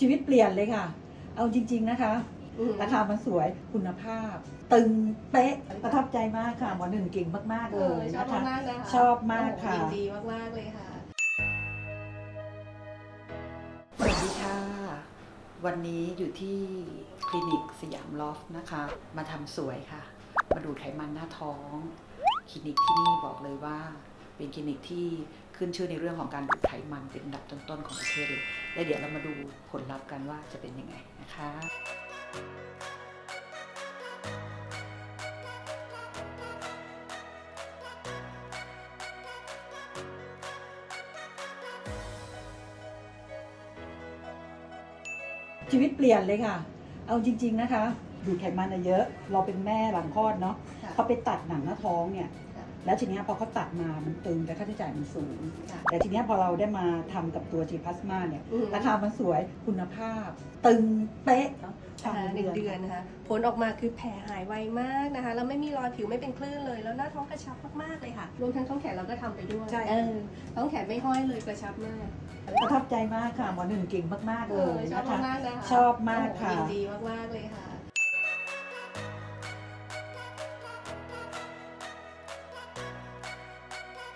ชีวิตเปลี่ยนเลยค่ะ เอาจริง ๆนะคะ อืม ราคามันสวยคุณภาพ ตึงเป๊ะประทับใจมากค่ะหมอหนึ่งเก่งมากๆเอเลอยชอบนะคะ มากๆนะคะชอบมากค่ะ โอ้โหยินดีมากๆเลยค่ะ สวัสดีค่ะ วันนี้อยู่ที่คลินิกสยามลอฟนะคะ มาทำสวยค่ะ มาดูดไขมันหน้าท้อง คลินิกที่นี่บอกเลยว่า เป็นคลินิกที่ ขึ้นชื่อในเรื่องของการดูดไขมันเป็นอันดับต้นๆของประเทศเลยและเดี๋ยวเรามาดูผลลัพธ์กันว่าจะเป็นยังไงนะคะชีวิตเปลี่ยนเลยค่ะ เอาจริง ๆนะคะ ดูดไขมันอะเยอะ เราเป็นแม่หลังคลอดเนาะค่ะเขาไปตัดหนังหน้าท้องเนี่ยค่ะ แล้วทีเนี้ยพอเขาตัดมามันตึงแต่ค่าใช้จ่ายมันสูงค่ะแต่ทีเนี้ยพอเราได้มาทำกับตัว G Plasma เนี่ยอืมราคามันสวยคุณภาพ ตึงเป๊ะเนาะนะคะหนึ่งเดือนนะคะผลออกมาคือแผลหายไวมากนะคะแล้วไม่มีรอยผิวไม่เป็นคลื่นเลย แล้วหน้าท้องกระชับมากๆเลยค่ะรวมทั้งท้องแขนเราก็ทำไปด้วยใช่เออท้องแขนไม่ห้อยเลยกระชับมากประทับใจมากค่ะหมอหนึ่งเก่งมากๆเอเลยอชอบนะคะมากๆนะคะชอบมากค่ะโอ้โหยินดีมากๆเลยค่ะ